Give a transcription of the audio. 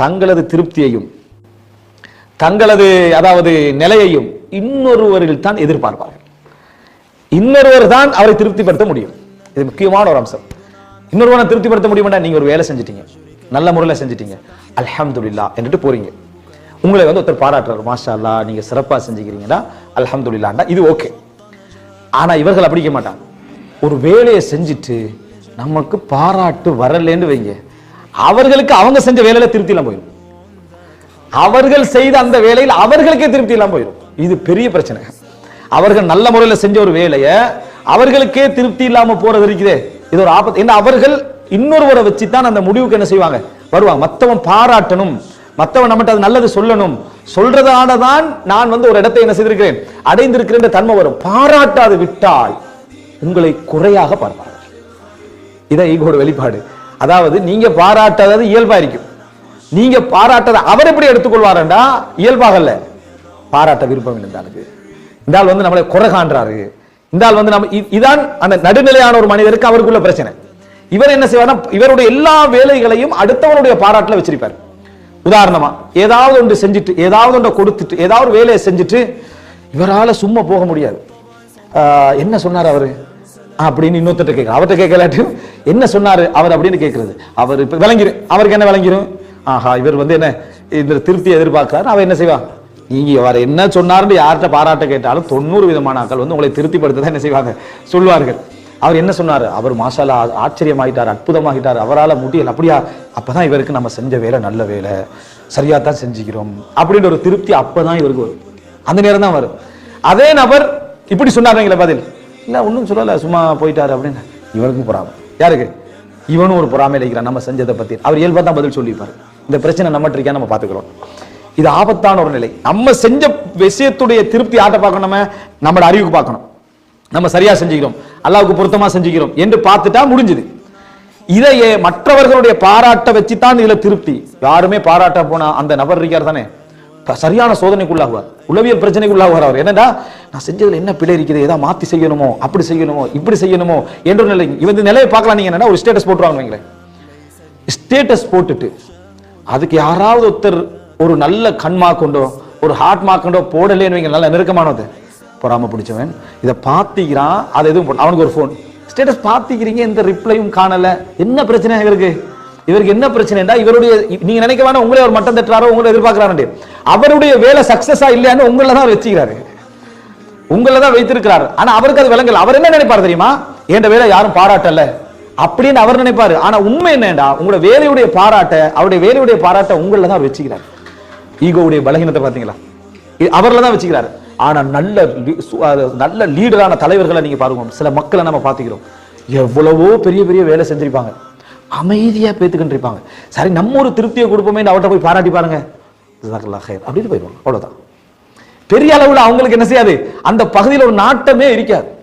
தங்களது திருப்தியையும் தங்களது அதாவது நிலையையும் இன்னொருவரில் தான் எதிர்பார்ப்பார்கள். இன்னொருவர் தான் அவரை திருப்திப்படுத்த முடியும். இது முக்கியமான ஒரு அம்சம். இன்னொருவனை திருப்திப்படுத்த முடியுமாடா நீங்க ஒரு வேலை செஞ்சிட்டீங்க. நல்ல முறையில் செஞ்சிட்டீங்க. அல்ஹம்துலில்லாஹ் என்றுட்டு போறீங்க. உங்களை வந்து ஒருத்தர் பாராட்டுறாரு. மாஷா அல்லா நீங்க சிறப்பாக செஞ்சுக்கிறீங்கன்னா அல்ஹம்துலில்லாஹ்டா இது ஓகே. ஆனா இவர்கள் அப்படிக்க மாட்டாங்க. ஒரு வேலையை செஞ்சுட்டு நமக்கு பாராட்டு வரலன்னு வைங்க. அவர்களுக்கு அவங்க செஞ்ச வேலையில திருப்தி எல்லாம் போயிடும் அவர்கள் செய்த அந்த வேலையில் அவர்களுக்கே திருப்தி எல்லாம் போயிடும் இது பெரிய பிரச்சனை. அவர்கள் நல்ல முறையில செஞ்ச ஒரு வேலையை அவர்களுக்கே திருப்தி இல்லாம போறது இருக்குதே. இது ஒரு ஆபத்து. ஏன்னா அவர்கள் இன்னொருவரை வச்சு தான் அந்த முடிவுக்கு என்ன செய்வாங்க? வருவாங்க. மத்தவன் பாராட்டணும். மத்தவன் நம்மகிட்ட அது நல்லது சொல்லணும். சொல்றதால தான் நான் வந்து ஒரு இடத்தை என்ன செய்திருக்கிறேன்? அடைந்திருக்கிறேன் தன்மை வரும். பாராட்டாது விட்டால் உங்களை குறையாக பார்ப்பார்கள். இதான் ஈகோட வெளிப்பாடு. அதாவது நீங்க பாராட்டாதது இயல்பா இருக்கும். நீங்க பாராட்டதை அவர் எப்படி எடுத்துக்கொள்வாரண்டா? இயல்பாக பாராட்ட விருப்பம் இந்த ஆளுக்கு. இந்த ஆள் வந்து நம்மளை குறை காண்றாரு. இந்த ஆள் வந்து நம்ம இதான் அந்த நடுநிலையான ஒரு மனிதருக்கு அவருக்குள்ள பிரச்சனை. இவர் என்ன செய்வார்னா இவருடைய எல்லா வேலைகளையும் அடுத்தவனுடைய பாராட்டில் வச்சிருப்பார். உதாரணமா ஏதாவது ஒன்று செஞ்சுட்டு ஏதாவது ஒன்றை கொடுத்துட்டு ஏதாவது ஒரு வேலையை செஞ்சுட்டு இவரால் சும்மா போக முடியாது. என்ன சொன்னார் அவரு? அப்படின்னு இன்னொருத்தட்ட கேட்க அவர்கிட்ட கேட்கலாட்டியும் என்ன சொன்னார் அவர் அப்படின்னு கேட்குறது. அவர் இப்போ விளங்கிரும் அவருக்கு என்ன விளங்கிரும்? ஆஹா இவர் வந்து என்ன இந்த திருப்தி எதிர்பார்க்காரு. அவன் என்ன செய்வா? நீங்க அவர் என்ன சொன்னாருன்னு யார்கிட்ட பாராட்ட கேட்டாலும் தொண்ணூறு விதமான ஆட்கள் வந்து உங்களை திருப்திப்படுத்த தான் என்ன செய்வாங்க? சொல்வார்கள் அவர் என்ன சொன்னார்? அவர் மாஷாலா ஆச்சரியமாயிட்டார் அற்புதமாகிட்டார். அவரால் முடியல. அப்படியா? அப்போ தான் இவருக்கு நம்ம செஞ்ச வேலை நல்ல வேலை. சரியாக தான் செஞ்சுக்கிறோம். அப்படின்ற ஒரு திருப்தி அப்போ தான் இவருக்கு வரும். அந்த நேரம் தான் வரும். அதே நபர் இப்படி சொன்னாருங்களே பதில். இல்ல ஒண்ணும் சொல்லல சும்மா போயிட்டாரு அப்படின்னு. இவனுக்கும் பொறாமை. யாருக்கு? இவனும் ஒரு பொறாமையில இருக்கிறான் நம்ம செஞ்சதை பத்தி. அவர் இயல்பா தான் பதில் சொல்லியிருப்பாரு. இந்த பிரச்சனை நம்மகிட்ட இருக்கா நம்ம பாத்துக்கிறோம் இது ஆபத்தான ஒரு நிலை. நம்ம செஞ்ச விஷயத்துடைய திருப்தி ஆட்ட பார்க்கணும் நம்ம? நம்மளோட அறிவுக்கு பார்க்கணும். நம்ம சரியா செஞ்சுக்கிறோம். அல்லாவுக்கு பொருத்தமா செஞ்சுக்கிறோம் என்று பார்த்துட்டா முடிஞ்சுது. இதையே மற்றவர்களுடைய பாராட்ட வச்சுதான் இதுல திருப்தி. யாருமே பாராட்ட போனா அந்த நபர் இருக்கார் தானே? சரியான சோதனைக்குள்ளாகுவார். உளவியல் பிரச்சனைக்குள்ளாகுவார் வரவர் என்னடா? நான் செஞ்சதில் என்ன பிழை இருக்குது? ஏதாவது மாற்றி செய்யணுமோ? அப்படி செய்யணுமோ? இப்படி செய்யணுமோ? என்ற நிலை. இவன் நிலையை பார்க்கலாம். நீங்கள் என்னன்னா ஒரு ஸ்டேட்டஸ் போட்டுருவாங்க ஸ்டேட்டஸ் போட்டுட்டு அதுக்கு யாராவது ஒருத்தர் ஒரு நல்ல கண் மார்க்கொண்டோ ஒரு ஹார்ட் மாக்கண்டோ போடலேன்னு வைங்க நல்ல நெருக்கமானது பொறாம பிடிச்சவன். இதை பார்த்திக்கிறான். அதை எதுவும் அவனுக்கு ஒரு ஃபோன் ஸ்டேட்டஸ் பார்த்திக்கிறீங்க. எந்த ரிப்ளையும் காணலை. என்ன பிரச்சனை எங்களுக்கு இவருக்கு என்ன பிரச்சனைடா இவருடைய நீங்க நினைக்க வேணா உங்களே அவர் மட்டம் தட்டுறாரோ உங்களை எதிர்பார்க்கிறாரு. அவருடைய வேலை சக்சஸா இல்லையான்னு உங்களை தான் வச்சுக்கிறாரு. உங்களை தான் வைத்திருக்கிறார். ஆனா அவருக்கு அது விளங்கல. அவர் என்ன நினைப்பார் தெரியுமா? என்ற வேலை யாரும் பாராட்டல. அப்படின்னு அவர் நினைப்பாரு. ஆனா உண்மை என்னடா உங்களோட வேலையுடைய பாராட்ட அவருடைய வேலையுடைய பாராட்ட உங்களை தான் வச்சுக்கிறார். ஈகோவுடைய பலகீனத்தை பாத்தீங்களா அவர்ல தான் வச்சுக்கிறாரு. ஆனா நல்ல நல்ல லீடரான தலைவர்களை நீங்க பாருங்க. சில மக்களை நம்ம பாத்துக்கிறோம் எவ்வளவோ பெரிய பெரிய வேலை செஞ்சிருப்பாங்க. அமைதியாக பேத்துக்கிட்டு இருப்பாங்க. சரி நம்ம ஒரு திருப்தியை கொடுப்போமே அவர்கிட்ட போய் பாராட்டி பாருங்க. அப்படின்னு போயிடுவாங்க. அவ்வளோதான் பெரிய அளவில் அவங்களுக்கு என்ன செய்யாது? அந்த பகுதியில் ஒரு நாட்டமே இருக்காது.